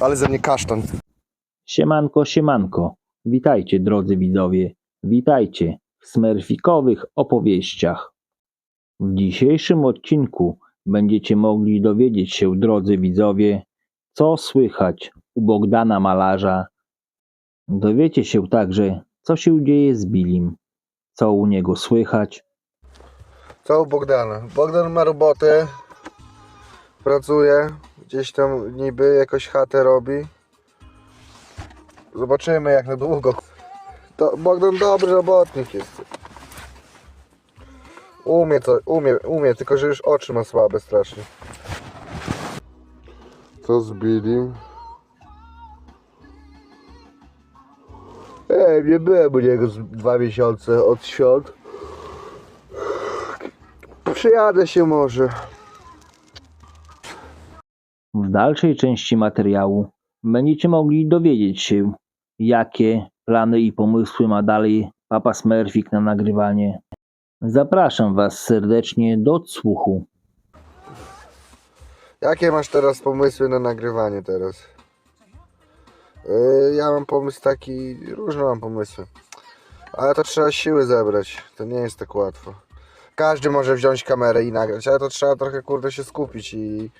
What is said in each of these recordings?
Ale ze mnie kasztan. Siemanko, siemanko. Witajcie, drodzy widzowie. Witajcie w smerfikowych opowieściach. W dzisiejszym odcinku będziecie mogli dowiedzieć się, drodzy widzowie, co słychać u Bogdana Malarza. Dowiecie się także, co się dzieje z Bilim, co u niego słychać, Co u Bogdana? Bogdan ma robotę. Pracuje. Gdzieś tam niby jakoś chatę robi. Zobaczymy jak na długo. To Bogdan dobry robotnik jest. Umie to, umie, umie, tylko że już oczy ma słabe strasznie. Co z Billim? Ej, nie byłem u niego dwa miesiące od świąt. Przyjadę się może. W dalszej części materiału będziecie mogli dowiedzieć się, jakie plany i pomysły ma dalej Papa Smurfik na nagrywanie. Zapraszam Was serdecznie do odsłuchu. Jakie masz teraz pomysły na nagrywanie teraz? Yy, ja mam pomysł taki, różne mam pomysły. Ale to trzeba siły zebrać. To nie jest tak łatwo. Każdy może wziąć kamerę i nagrać, ale to trzeba trochę kurde się skupić i,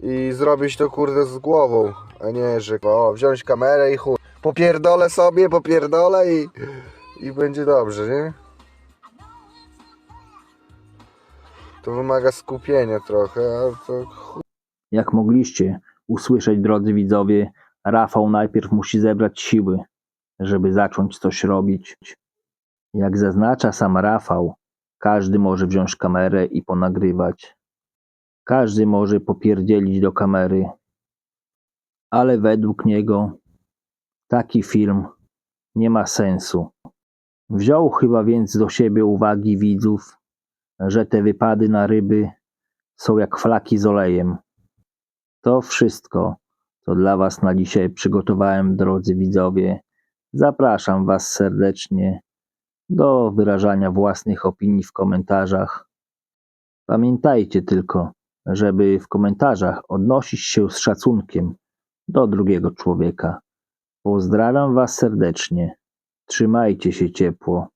i zrobić to kurde z głową, a nie, że o, wziąć kamerę i chuj. Popierdolę sobie, popierdolę i, i będzie dobrze, nie? To wymaga skupienia trochę, ale to chuj. Jak mogliście usłyszeć, drodzy widzowie, Rafał najpierw musi zebrać siły, żeby zacząć coś robić. Jak zaznacza sam Rafał, każdy może wziąć kamerę i ponagrywać. Każdy może popierdzielić do kamery. Ale według niego taki film nie ma sensu. Wziął chyba więc do siebie uwagi widzów, że te wypady na ryby są jak flaki z olejem. To wszystko, co dla Was na dzisiaj przygotowałem, drodzy widzowie. Zapraszam Was serdecznie do wyrażania własnych opinii w komentarzach. Pamiętajcie tylko, żeby w komentarzach odnosić się z szacunkiem do drugiego człowieka. Pozdrawiam Was serdecznie. Trzymajcie się ciepło.